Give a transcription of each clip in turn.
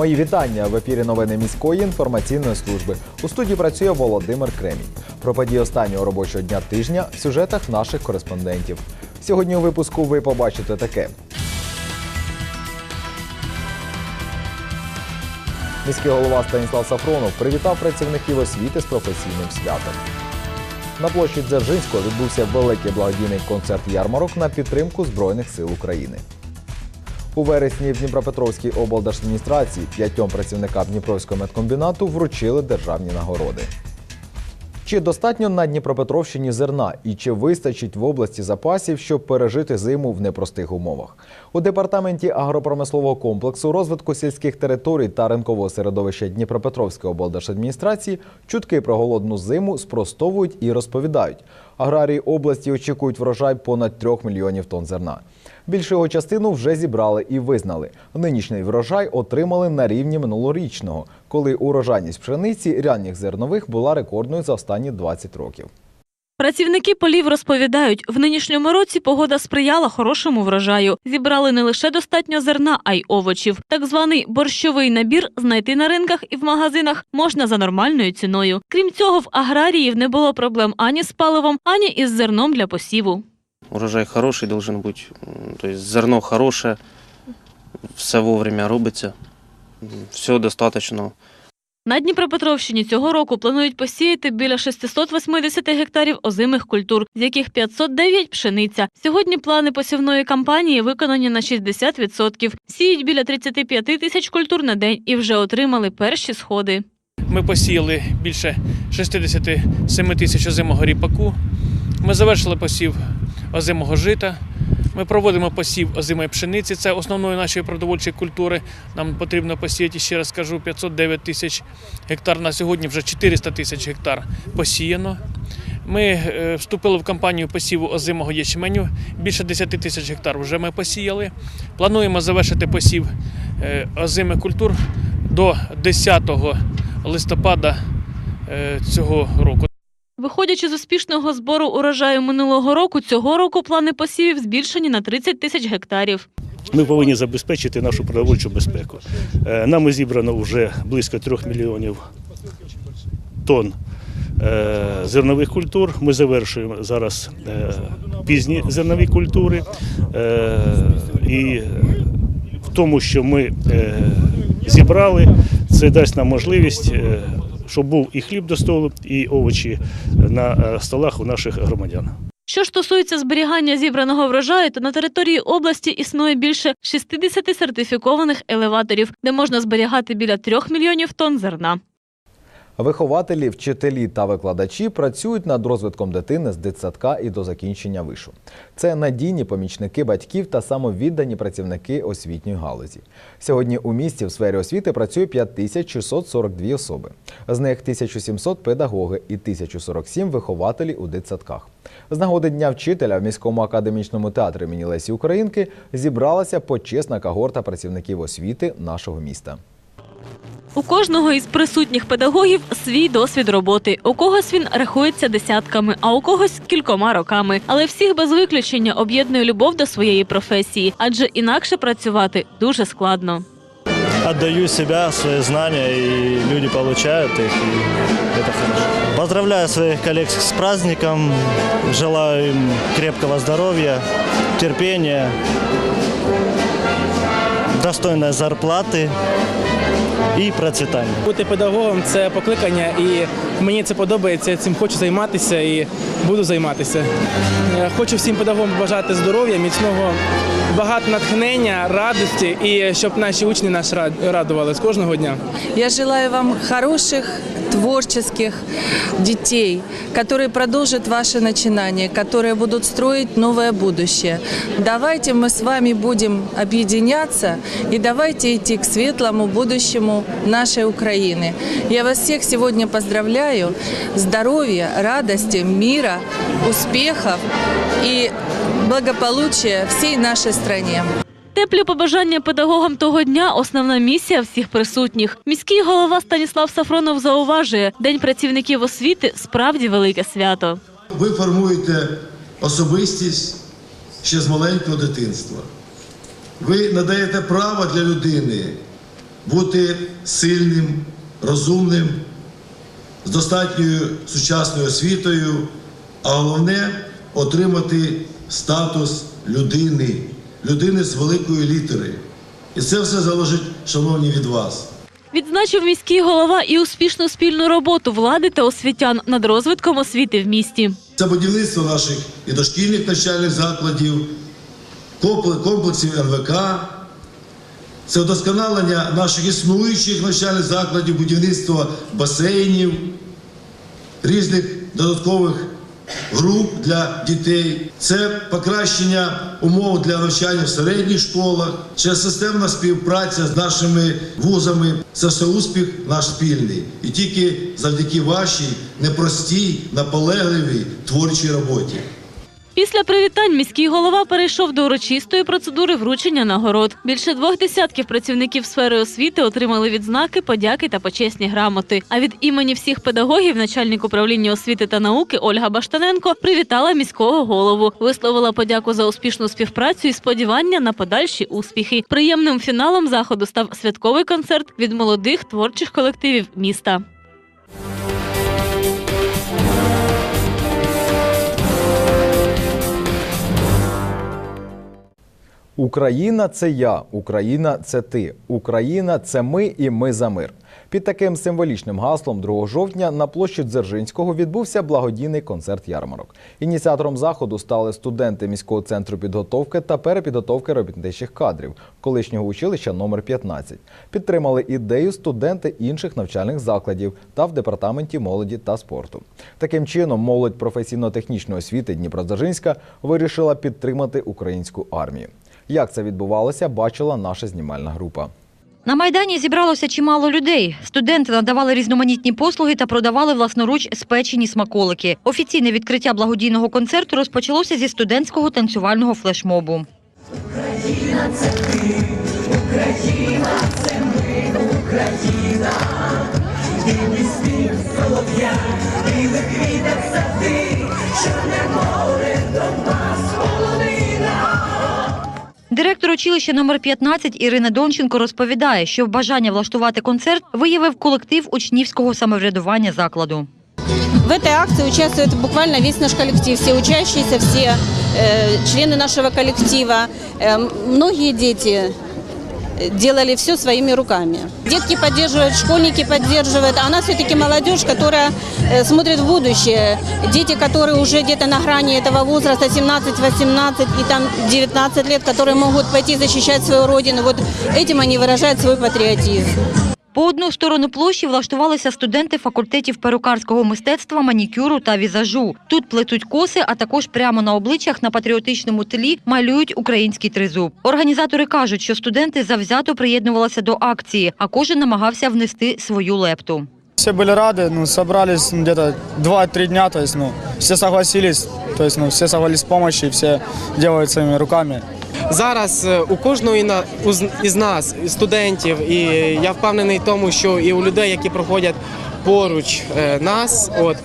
Мої вітання в ефірі новини міської інформаційної служби. У студії працює Володимир Кремінь. Про події останнього робочого дня тижня в сюжетах наших кореспондентів. Сьогодні у випуску ви побачите таке. Міський голова Станіслав Сафронов привітав працівників освіти з професійним святом. На площі Дзержинського відбувся великий благодійний концерт ярмарок на підтримку Збройних сил України. У вересні в Дніпропетровській облдержадміністрації п'ятьом працівникам Дніпровського медкомбінату вручили державні нагороди. Чи достатньо на Дніпропетровщині зерна і чи вистачить в області запасів, щоб пережити зиму в непростих умовах? У департаменті агропромислового комплексу розвитку сільських територій та ринкового середовища Дніпропетровської облдержадміністрації чутки про голодну зиму спростовують і розповідають. Аграрії області очікують врожай понад 3 мільйонів тонн зерна. Більшу його частину вже зібрали і визнали. Нинішній врожай отримали на рівні минулорічного, коли урожайність пшениці ранніх зернових була рекордною за останні 20 років. Працівники полів розповідають, в нинішньому році погода сприяла хорошому врожаю. Зібрали не лише достатньо зерна, а й овочів. Так званий борщовий набір знайти на ринках і в магазинах можна за нормальною ціною. Крім цього, в аграріїв не було проблем ані з паливом, ані із зерном для посіву. Урожай хороший должен быть, м, зерно хороше, все вовремя робиться, все достаточно. На Дніпропетровщині цього року планують посіяти біля 680 гектарів озимих культур, з яких 509 – пшениця. Сьогодні плани посівної кампанії виконані на 60%. Сіють біля 35 тисяч культур на день і вже отримали перші сходи. Ми посіяли більше 67 тисяч озимого ріпаку. Ми завершили посів озимого жита. Ми проводимо посів озимої пшениці, це основної нашої продовольчої культури. Нам потрібно посіяти, ще раз скажу, 509 тисяч гектар. На сьогодні вже 400 тисяч гектар посіяно. Ми е, вступили в кампанію посіву озимого ячменю. Більше 10 тисяч гектар вже ми посіяли. Плануємо завершити посів е, озимих культур до 10 листопада е, цього року. Виходячи з успішного збору урожаю минулого року, цього року плани посівів збільшені на 30 тисяч гектарів. Ми повинні забезпечити нашу продовольчу безпеку. Е, Нами зібрано вже близько 3 мільйонів тонн е, зернових культур. Ми завершуємо зараз е, пізні зернові культури. І в тому, що ми зібрали, це дасть нам можливість, е, щоб був і хліб до столу, і овочі на е, столах у наших громадян. Що ж стосується зберігання зібраного врожаю, то на території області існує більше 60 сертифікованих елеваторів, де можна зберігати біля 3 мільйонів тонн зерна. Вихователі, вчителі та викладачі працюють над розвитком дитини з дитсадка і до закінчення вишу. Це надійні помічники батьків та самовіддані працівники освітньої галузі. Сьогодні у місті в сфері освіти працює 5642 особи. З них 1700 педагоги і 1047 вихователі у дитсадках. З нагоди Дня вчителя в міському академічному театрі імені Лесі Українки зібралася почесна когорта працівників освіти нашого міста. У кожного із присутніх педагогів свій досвід роботи. У когось він рахується десятками, а у когось кількома роками. Але всіх без виключення об'єднує любов до своєї професії, адже інакше працювати дуже складно. отдаю себя, свои знания, и люди получают их, и это хорошо. Поздравляю своих коллег с праздником, желаю им крепкого здоровья, терпения, достойной зарплаты и процвітання. Бути педагогом це покликання, і мені це подобається. Я цим хочу займатися і буду займатися. Е, Хочу всім педагогам бажати здоров'я, міцного, багато натхнення, радості і щоб наші учні нас рад- радували з кожного дня. Я желаю вам хороших, творческих детей, которые продолжат ваши начинания, которые будут строить новое будущее. Давайте мы с вами будем объединяться и давайте идти к светлому будущему нашей Украины. Я вас всех сегодня поздравляю. Здоровья, радости, мира, успехов и благополучия всей нашей стране. Теплі побажання педагогам того дня основна місія всіх присутніх. Міський голова Станіслав Сафронов зауважує, День працівників освіти справді велике свято. Ви формуєте особистість ще з маленького дитинства. Ви надаєте право для людини бути сильним, розумним, з достатньою сучасною освітою, а головне отримати статус людини, людини з великої літери. І це все залежить, шановні, від вас. Відзначив міський голова і успішну спільну роботу влади та освітян над розвитком освіти в місті. Це будівництво наших і дошкільних навчальних закладів, комплексів НВК, це вдосконалення наших існуючих навчальних закладів, будівництво басейнів, різних додаткових груп для дітей. Це покращення умов для навчання в середніх школах, це системна співпраця з нашими вузами. Це все успіх наш спільний. І тільки завдяки вашій непростій, наполегливій творчій роботі. Після привітань міський голова перейшов до урочистої процедури вручення нагород. Більше двох десятків працівників сфери освіти отримали відзнаки, подяки та почесні грамоти. А від імені всіх педагогів начальник управління освіти та науки Ольга Баштаненко привітала міського голову, висловила подяку за успішну співпрацю і сподівання на подальші успіхи. Приємним фіналом заходу став святковий концерт від молодих творчих колективів міста. Україна це я, Україна це ти, Україна це ми і ми за мир. Під таким символічним гаслом 2 жовтня на площі Дзержинського відбувся благодійний концерт ярмарок. Ініціатором заходу стали студенти міського центру підготовки та перепідготовки робітничих кадрів колишнього училища номер 15 Підтримали ідею студенти інших навчальних закладів та в департаменті молоді та спорту. Таким чином, молодь професійно-технічної освіти Дніпродзержинська вирішила підтримати українську армію. Як це відбувалося, бачила наша знімальна група. На майдані зібралося чимало людей. Студенти надавали різноманітні послуги та продавали власноруч спечені смаколики. Офіційне відкриття благодійного концерту розпочалося зі студентського танцювального флешмобу. Директор училища номер 15 Ірина Донченко розповідає, що бажання влаштувати концерт виявив колектив учнівського самоврядування закладу. В этой акции участвует буквально весь наш коллектив, все учащиеся, все э, члены нашего коллектива. Э, многие дети делали все своими руками. Детки поддерживают, школьники поддерживают, а у нас все-таки молодежь, которая э, смотрит в будущее. Дети, которые уже где-то на грани этого возраста, 17-18 и там 19 лет, которые могут пойти защищать свою родину. Вот этим они выражают свой патриотизм. По одну сторону площі влаштувалися студенти факультетів перукарського мистецтва, манікюру та візажу. Тут плетуть коси, а також прямо на обличчях на патріотичному тлі малюють український тризуб. Організатори кажуть, що студенти завзято приєднувалися до акції, а кожен намагався внести свою лепту. Все были рады, ну, собрались ну, где-то 2-3 дня, то ну, все согласились, то есть, ну, все согласились с помощью, все делают руками. Зараз е, у кожного із нас, студентів, і я впевнений в тому, що і у людей, які проходять поруч е, нас, от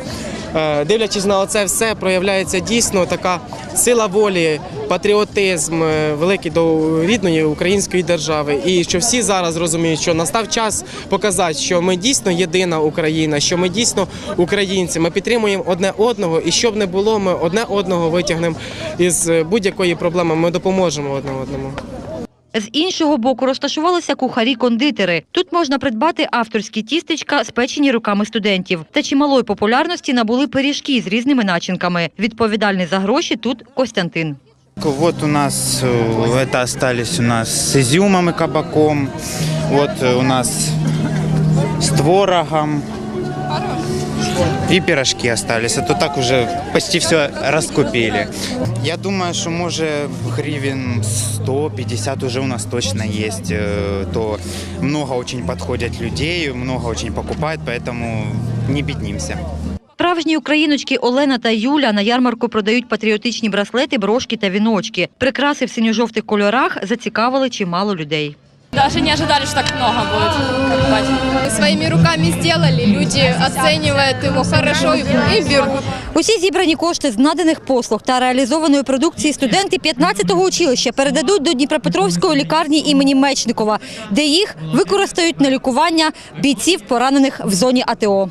дивлячись на це все, проявляється дійсно така сила волі, патріотизм е, великий до рідної української держави. І що всі зараз розуміють, що настав час показати, що ми дійсно єдина Україна, що ми дійсно українці. Ми підтримуємо одне одного, і щоб не було, ми одне одного витягнемо із е, будь-якої проблеми. Ми допоможемо одне одному. З іншого боку розташувалися кухарі-кондитери. Тут можна придбати авторські тістечка, спечені руками студентів. Та чималої популярності набули пиріжки з різними начинками. Відповідальний за гроші тут Костянтин. Вот у нас э, это остались у нас с изюмом и кабаком. Вот э, у нас с творогом. И пирожки остались, то так уже почти все раскупили. Я думаю, что может гривен 150 уже у нас точно есть. э, То много очень подходят людей, много очень покупают, поэтому не беднимся. Справжні україночки Олена та Юля на ярмарку продають патріотичні браслети, брошки та віночки. Прикраси в синьо-жовтих кольорах зацікавили чимало людей. Даже не ожидали, что так много будет покупать. Своими руками сделали, люди оценивают его хорошо и и берут. Усі зібрані кошти з наданих послуг та реалізованої продукції студенти 15-го училища передадуть до Дніпропетровської лікарні імені Мечникова, де їх використають на лікування бійців, поранених в зоні АТО.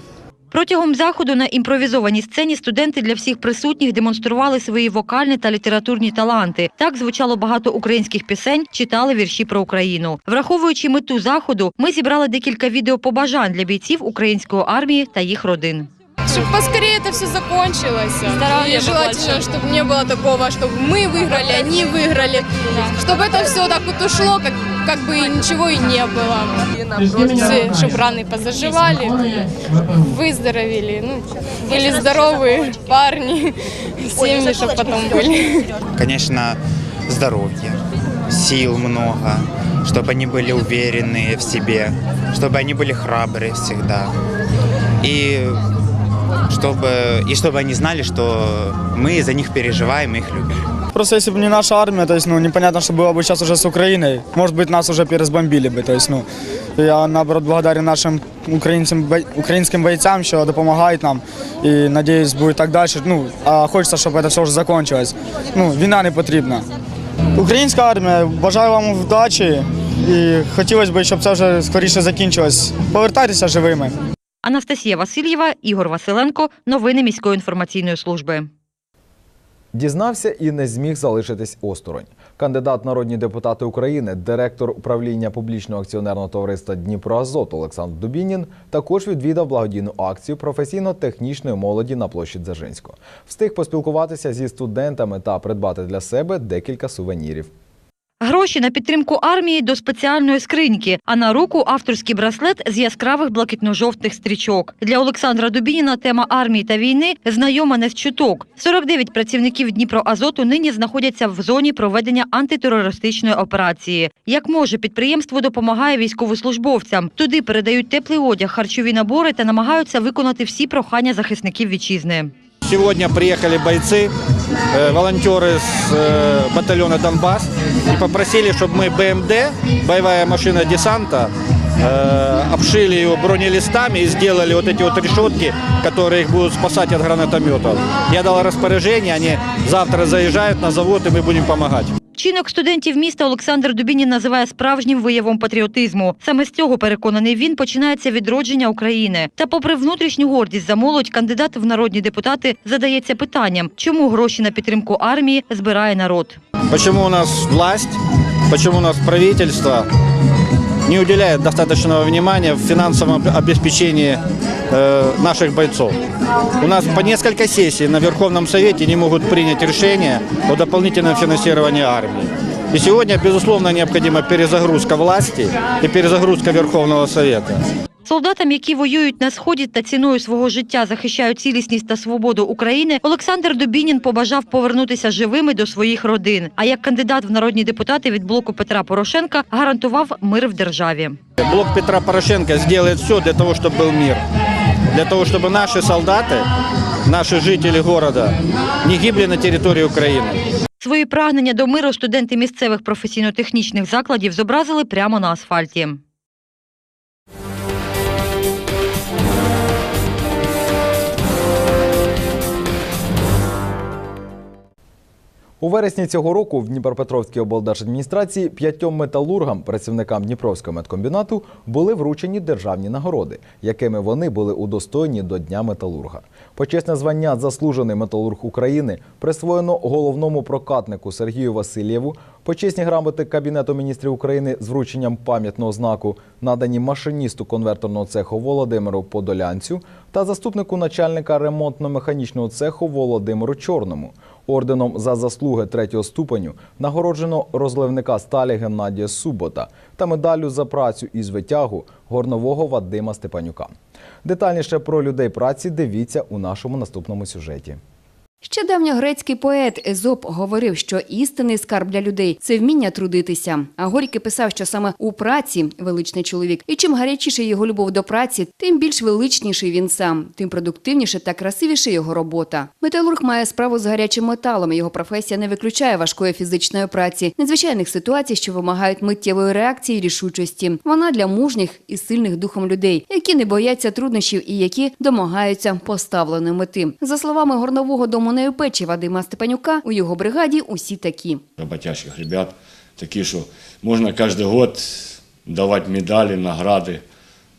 Протягом заходу на імпровізованій сцені студенти для всіх присутніх демонстрували свої вокальні та літературні таланти. Так звучало багато українських пісень, читали вірші про Україну. Враховуючи мету заходу, ми зібрали декілька відеопобажань для бійців української армії та їх родин. Чтобы поскорее это все закончилось. Здоровья и желательно, побольше. чтобы не было такого, чтобы мы выиграли, они выиграли. Чтобы это все так вот ушло, как, как бы ничего и не было. Все, чтобы раны позаживали, выздоровели, ну, были здоровые парни, семьи, чтобы потом были. Конечно, здоровья, сил много, чтобы они были уверенные в себе, чтобы они были храбрые всегда. И чтобы, и чтобы они знали, что мы за них переживаем и их любим. Просто если бы не наша армия, то есть, ну, непонятно, что было бы сейчас уже с Украиной. Может быть, нас уже перезбомбили бы. То есть, ну, я, наоборот, благодарен нашим українцям, бой- українським бойцям, що допомагають нам. І, надіюсь, буде так далі. Ну, а хочеться, щоб це все вже закінчилось. Ну, війна не потрібна. Українська армія, бажаю вам вдачі. І хотілося б, щоб це вже скоріше закінчилось. Повертайтеся живими. Анастасія Васильєва, Ігор Василенко. Новини міської інформаційної служби. Дізнався і не зміг залишитись осторонь. Кандидат народні депутати України, директор управління публічного акціонерного товариства Дніпроазот Олександр Дубінін також відвідав благодійну акцію професійно-технічної молоді на площі Дзержинського. Встиг поспілкуватися зі студентами та придбати для себе декілька сувенірів. Гроші на підтримку армії до спеціальної скриньки, а на руку авторський браслет з яскравих блакитно-жовтих стрічок. Для Олександра Дубініна тема армії та війни знайома не з чуток. 49 працівників Дніпроазоту нині знаходяться в зоні проведення антитерористичної операції. Як може, підприємство допомагає військовослужбовцям. Туди передають теплий одяг, харчові набори та намагаються виконати всі прохання захисників вітчизни. Сегодня приехали бойцы, э, волонтеры с э, батальона «Донбасс» и попросили, чтобы мы БМД, боевая машина десанта, э, обшили ее бронелистами и сделали вот эти вот решетки, которые их будут спасать от гранатометов. Я дал распоряжение, они завтра заезжают на завод и мы будем помогать. Чинок студентів міста Олександр Дубінін називає справжнім виявом патріотизму. Саме з цього переконаний він починається відродження України. Та, попри внутрішню гордість за молодь, кандидат в народні депутати задається питанням, чому гроші на підтримку армії збирає народ. Почему у нас власть, Чому у нас правительство не уделяет достаточного внимания в финансовом обеспечении э, наших бойцов. У нас по несколько сессий на Верховном Совете не могут принять решение о дополнительном финансировании армии. И сегодня, безусловно, необходима перезагрузка власти и перезагрузка Верховного Совета. Солдатам, які воюють на сході та ціною свого життя захищають цілісність та свободу України, Олександр Дубінін побажав повернутися живими до своїх родин. А як кандидат в народні депутати від блоку Петра Порошенка гарантував мир в державі. Блок Петра Порошенко сделает все для того, чтобы был мир. Для того, чтобы наши солдаты, наши жители города не гибли на территории Украины. Свої прагнення до миру студенти місцевих професійно-технічних закладів зобразили прямо на асфальті. У вересні цього року в Дніпропетровській облдержадміністрації п'ятьом металургам, працівникам Дніпровського медкомбінату, були вручені державні нагороди, якими вони були удостоєні до Дня металурга. Почесне звання Заслужений металург України присвоєно головному прокатнику Сергію Васильєву, почесні грамоти Кабінету міністрів України з врученням пам'ятного знаку, надані машиністу конверторного цеху Володимиру Подолянцю та заступнику начальника ремонтно-механічного цеху Володимиру Чорному. Орденом за заслуги третього ступеню нагороджено розливника сталі Геннадія Субота та медаллю за працю і витягу горнового Вадима Степанюка. Детальніше про людей праці дивіться у нашому наступному сюжеті. Ще давньогрецький поет Езоп говорив, що істинний скарб для людей це вміння трудитися. А Горький писав, що саме у праці величний чоловік. І чим гарячіше його любов до праці, тим більш величніший він сам, тим продуктивніше та красивіше його робота. Металург має справу з гарячим металом. Його професія не виключає важкої фізичної праці, надзвичайних ситуацій, що вимагають миттєвої реакції і рішучості. Вона для мужніх і сильних духом людей, які не бояться труднощів і які домагаються поставленої мети. За словами горнового дому печі Вадима Степанюка, у його бригаді усі такі. работящих ребят, такие, что можно каждый год давать медали, награды,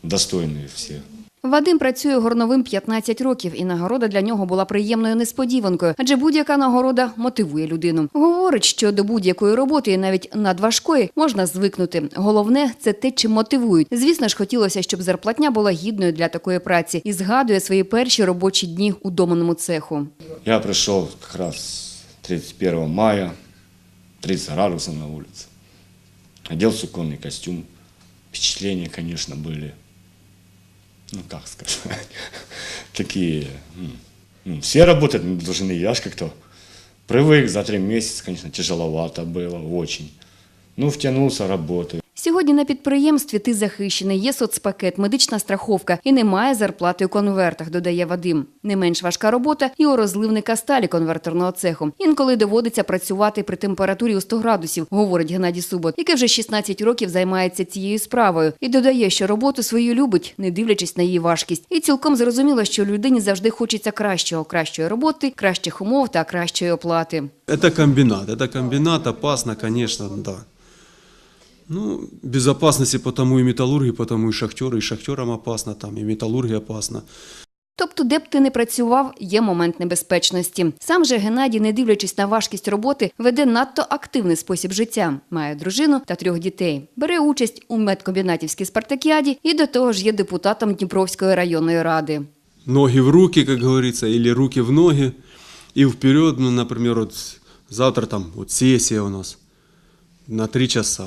достойные все. Вадим працює горновим 15 років, і нагорода для нього була приємною несподіванкою, адже будь-яка нагорода мотивує людину. Говорить, що до будь-якої роботи, навіть надважкої, можна звикнути. Головне це те, чим мотивують. Звісно ж, хотілося, щоб зарплатня була гідною для такої праці, і згадує свої перші робочі дні у доманому цеху. Я пришел как раз 31 мая, 30 градусов на улице. Одел суконный костюм. Впечатления, конечно, были, ну как сказать, такие, м, ну, все работать должны, я ж как-то привык за три месяца, конечно, тяжеловато было, очень. Ну, втянулся, работаю. Сьогодні на підприємстві ти захищений, є соцпакет, медична страховка і немає зарплати у конвертах, додає Вадим. Не менш важка робота і у розливника сталі конвертерного цеху. Інколи доводиться працювати при температурі у 100 градусів, говорить Геннадій Субот, який вже 16 років займається цією справою. І додає, що роботу свою любить, не дивлячись на її важкість. І цілком зрозуміло, що людині завжди хочеться кращого, кращої роботи, кращих умов та кращої оплати. Это комбинат. Это комбинат опасно, конечно, да. Ну, безопасности потому и металлурги, потому и шахтеры, и шахтерам опасно, там и металлурги опасно. Тобто, де б ти не працював, є момент небезпечності. Сам же Геннадій, не дивлячись на важкість роботи, веде надто активний спосіб життя. Має дружину та трьох дітей. Бере участь у медкомбінатівській спартакіаді і до того ж є депутатом Дніпровської районної ради. Ноги в руки, как говорится, или руки в ноги, и вперед, ну, например, вот завтра там вот сессия у нас на три часа.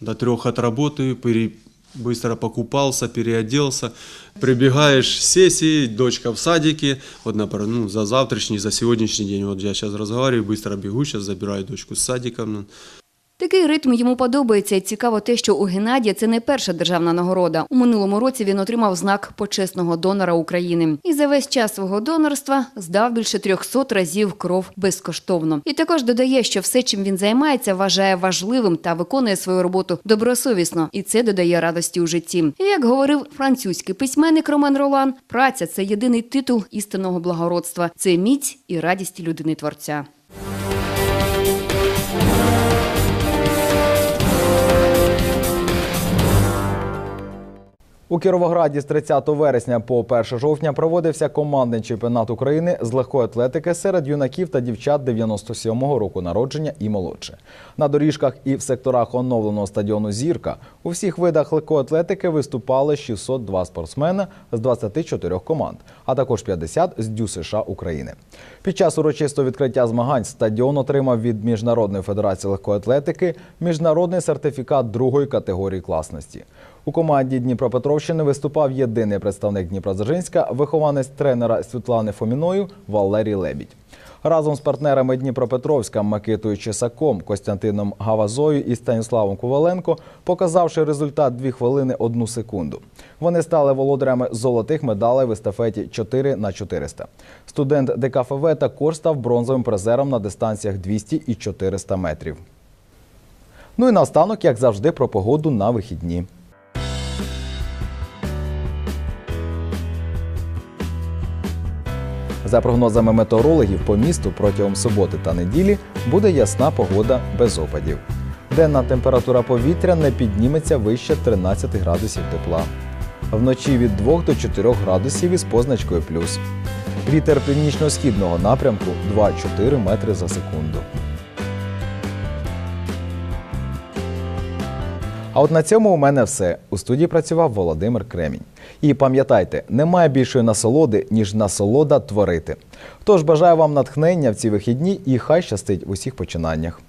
До трех отработаю, пере- быстро покупался, переоделся. Прибегаешь с сессии, дочка в садике, вот, например, ну, за завтрашний, за сегодняшний день, вот я сейчас разговариваю, быстро бегу, сейчас забираю дочку с садика, ну, Такий ритм йому подобається. Цікаво те, що у Геннадія це не перша державна нагорода. У минулому році він отримав знак почесного донора України. І за весь час свого донорства здав більше 300 разів кров безкоштовно. І також додає, що все, чим він займається, вважає важливим та виконує свою роботу добросовісно. І це додає радості у житті. І як говорив французький письменник Ромен Ролан, праця це єдиний титул істинного благородства. Це міць і радість людини творця. У Кіровограді з 30 вересня по 1 жовтня проводився командний чемпіонат України з легкої атлетики серед юнаків та дівчат 97-го року народження і молодше. На доріжках і в секторах оновленого стадіону Зірка у всіх видах легкої атлетики виступали 602 спортсмени з 24 команд, а також 50 з ДЮ США України. Під час урочистого відкриття змагань стадіон отримав від Міжнародної федерації легкої атлетики міжнародний сертифікат другої категорії класності. У команді Дніпропетровщини виступав єдиний представник Дніпродзержинська, вихованець тренера Світлани Фоміною Валерій Лебідь. Разом з партнерами Дніпропетровська Микитою Чесаком, Костянтином Гавазою і Станіславом Коваленко, показавши результат 2 хвилини 1 секунду. Вони стали володарями золотих медалей в естафеті 4 на 400. Студент ДКФВ також став бронзовим призером на дистанціях 200 і 400 метрів. Ну і наостанок, як завжди, про погоду на вихідні. За прогнозами метеорологів, по місту протягом суботи та неділі буде ясна погода без опадів. Денна температура повітря не підніметься вище 13 градусів тепла. Вночі від 2 до 4 градусів із позначкою плюс. Вітер північно-східного напрямку 2-4 метри за секунду. А от на цьому у мене все. У студії працював Володимир Кремінь. І пам'ятайте, немає більшої насолоди, ніж насолода творити. Тож бажаю вам натхнення в ці вихідні і хай щастить в усіх починаннях.